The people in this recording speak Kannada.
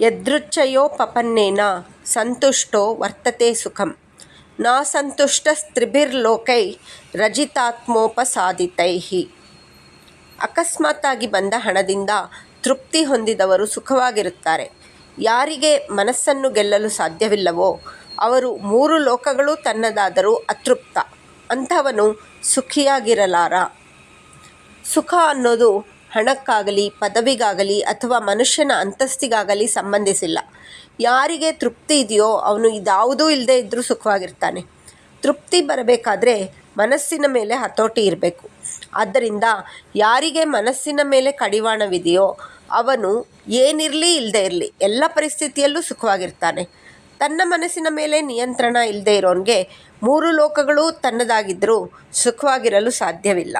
ಯದೃಚ್ಛಯೋಪಪನ್ನೇನ ಸಂತುಷ್ಟೋ ವರ್ತತೆ ಸುಖಂ. ನಾ ಸಂತುಷ್ಟ ಸಂತುಷ್ಟಸ್ತ್ರಿಭಿರ್ಲೋಕೈ ರಜಿತಾತ್ಮೋಪಸಾಧಿತೈ ಅಕಸ್ಮಾತ್ತಾಗಿ ಬಂದ ಹಣದಿಂದ ತೃಪ್ತಿ ಹೊಂದಿದವರು ಸುಖವಾಗಿರುತ್ತಾರೆ. ಯಾರಿಗೆ ಮನಸ್ಸನ್ನು ಗೆಲ್ಲಲು ಸಾಧ್ಯವಿಲ್ಲವೋ, ಅವರು ಮೂರು ಲೋಕಗಳು ತನ್ನದಾದರೂ ಅತೃಪ್ತ. ಅಂಥವನು ಸುಖಿಯಾಗಿರಲಾರ. ಸುಖ ಅನ್ನೋದು ಹಣಕ್ಕಾಗಲಿ, ಪದವಿಗಾಗಲಿ ಅಥವಾ ಮನುಷ್ಯನ ಅಂತಸ್ತಿಗಾಗಲಿ ಸಂಬಂಧಿಸಿಲ್ಲ. ಯಾರಿಗೆ ತೃಪ್ತಿ ಇದೆಯೋ ಅವನು ಇದಾವುದೂ ಇಲ್ಲದೆ ಇದ್ದರೂ ಸುಖವಾಗಿರ್ತಾನೆ. ತೃಪ್ತಿ ಬರಬೇಕಾದ್ರೆ ಮನಸ್ಸಿನ ಮೇಲೆ ಹತೋಟಿ ಇರಬೇಕು. ಆದ್ದರಿಂದ ಯಾರಿಗೆ ಮನಸ್ಸಿನ ಮೇಲೆ ಕಡಿವಾಣವಿದೆಯೋ ಅವನು ಏನಿರಲಿ ಇಲ್ಲದೆ ಇರಲಿ, ಎಲ್ಲ ಪರಿಸ್ಥಿತಿಯಲ್ಲೂ ಸುಖವಾಗಿರ್ತಾನೆ. ತನ್ನ ಮನಸ್ಸಿನ ಮೇಲೆ ನಿಯಂತ್ರಣ ಇಲ್ಲದೆ ಇರೋನಿಗೆ ಮೂರು ಲೋಕಗಳು ತನ್ನದಾಗಿದ್ದರೂ ಸುಖವಾಗಿರಲು ಸಾಧ್ಯವಿಲ್ಲ.